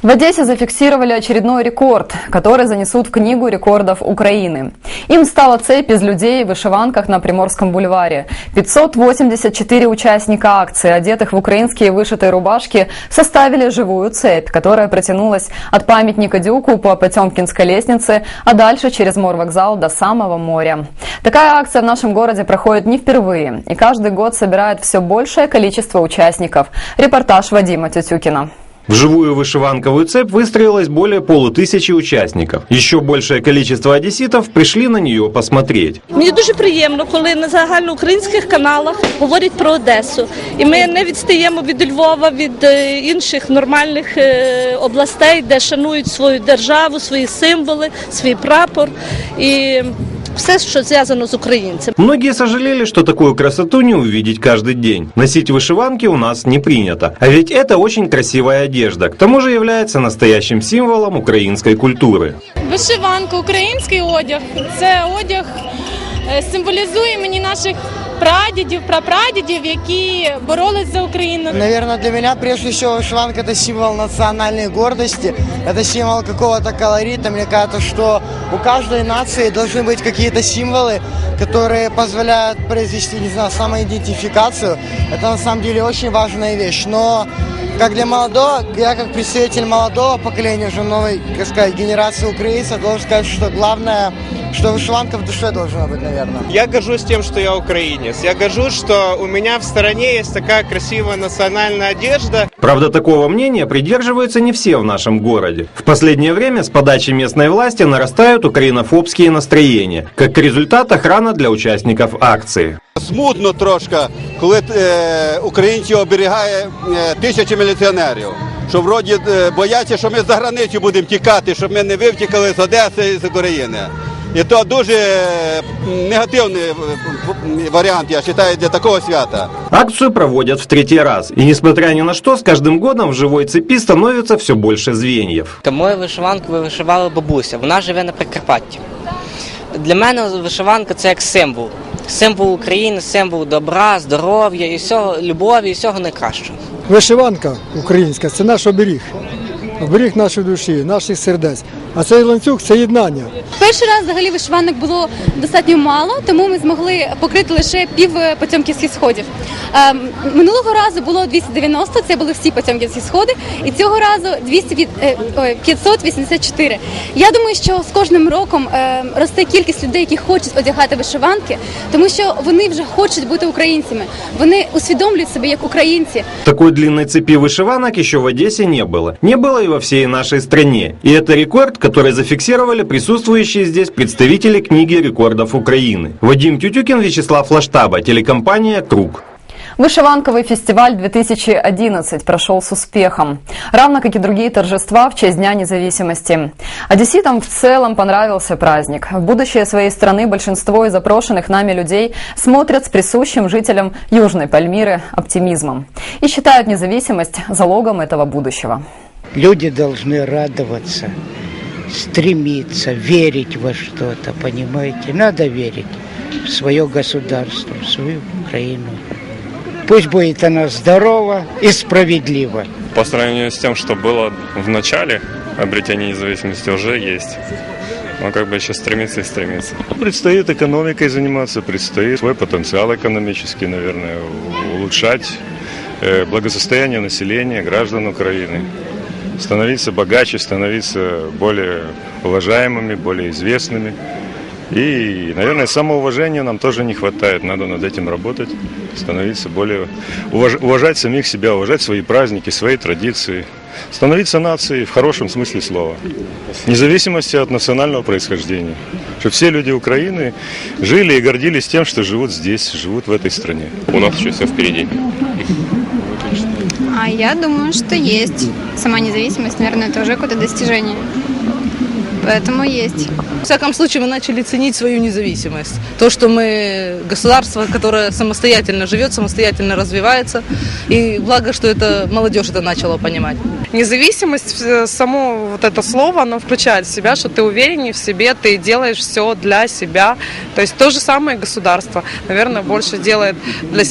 В Одессе зафиксировали очередной рекорд, который занесут в Книгу рекордов Украины. Им стала цепь из людей в вышиванках на Приморском бульваре. 584 участника акции, одетых в украинские вышитые рубашки, составили живую цепь, которая протянулась от памятника Дюку по Потемкинской лестнице, а дальше через морвокзал до самого моря. Такая акция в нашем городе проходит не впервые, и каждый год собирает все большее количество участников. Репортаж Вадима Тютюкина. В живую вышиванковую цепь выстроилось более полутысячи участников. Еще большее количество одесситов пришли на нее посмотреть. Мені дуже приємно, коли на загальноукраїнських каналах говорять про Одесу. І ми не відстаємо від Львова, від е, інших нормальних е, областей, де шанують свою державу, свої символи, свій прапор і все, що зв'язано з українцем. Многие сожалели, что такую красоту не увидеть каждый день. Носить вышиванки у нас не принято. А ведь это очень красивая одежда. К тому же является настоящим символом украинской культуры. Вишиванка, український одяг. Це одяг е, символізує мені наших прадідів, прапрадідів, які боролись за Україну. Наверное, для меня прежде всего вышиванка это символ национальной гордости, это символ какого-то колорита. Мне кажется, что у каждой нации должны быть какие-то символы, которые позволяют произвести, не знаю, самоидентификацию. Это на самом деле очень важная вещь. Но как для молодого, я как представитель молодого поколения, уже новой, как сказать, генерации украинцев, должен сказать, что главное, что вышиванка в душе должна быть, наверное. Я горжусь тем, что я украинец. Я горжусь, что у меня в стране есть такая красивая национальная одежда. Правда, такого мнения придерживаются не все в нашем городе. В последнее время с подачи местной власти нарастают украинофобские настроения. Как результат, охрана для участников акции. Смутно трошки, коли е, українці оберігає е, тисячі міліціонерів. Що вроді е, бояться, що ми за границю будемо тікати, щоб ми не вивтікали з Одеси і з України. І то дуже е, негативний е, варіант, я вважаю, для такого свята. Акцию проводят в третий раз. И несмотря ни на что, с каждым годом в живой цепи становится все больше звеньев. Мою вишиванку вишивала бабуся. Вона живе на Прикарпатті. Для мене вишиванка це як символ. Символ України, символ добра, здоров'я і всього, любові і всього найкращого. Вишиванка українська це наш оберіг. Оберіг нашої душі, наших сердець. А цей ланцюг це єднання. Перший раз взагалі вишиванок було достатньо мало, тому ми змогли покрити лише пів е, потьомківських сходів. Ем, Минулого разу було 290, це були всі потьомківські сходи, і цього разу 200, від- е, ой, 584. Я думаю, що з кожним роком е, росте кількість людей, які хочуть одягати вишиванки, тому що вони вже хочуть бути українцями. Вони усвідомлюють себе як українці. Такой длинной цепи вышиванок еще в Одессе не было. Не было и во всей нашей стране. И это рекорд, который зафиксировали присутствующие здесь представители книги рекордов Украины. Вадим Тютюкин, Вячеслав Лаштаба, телекомпания «Круг». Вышиванковый фестиваль 2011 прошел с успехом, равно как и другие торжества в честь Дня независимости. Одесситам в целом понравился праздник. В будущее своей страны большинство из запрошенных нами людей смотрят с присущим жителям Южной Пальмиры оптимизмом и считают независимость залогом этого будущего. Люди должны радоваться, стремиться, верить во что-то, понимаете? Надо верить в свое государство, в свою Украину. Пусть будет она здорова и справедлива. По сравнению с тем, что было в начале обретения независимости, уже есть. Но как бы еще стремиться и стремиться. Предстоит экономикой заниматься, предстоит свой потенциал экономический, наверное, улучшать э, благосостояние населения, граждан Украины. Становиться богаче, становиться более уважаемыми, более известными. И, наверное, самоуважения нам тоже не хватает. Надо над этим работать, становиться более... уваж- уважать самих себя, уважать свои праздники, свои традиции. Становиться нацией в хорошем смысле слова. Независимости от национального происхождения. Чтобы все люди Украины жили и гордились тем, что живут здесь, живут в этой стране. У нас еще все впереди. А я думаю, что есть. Сама независимость, наверное, это уже какое-то достижение. Поэтому есть. В всяком случае, мы начали ценить свою независимость. То, что мы государство, которое самостоятельно живет, самостоятельно развивается. И благо, что это молодежь это начала понимать. Независимость, э, само вот это слово, оно включает в себя, что ты увереннее в себе, ты делаешь все для себя. То есть то же самое государство, наверное, больше делает для себя.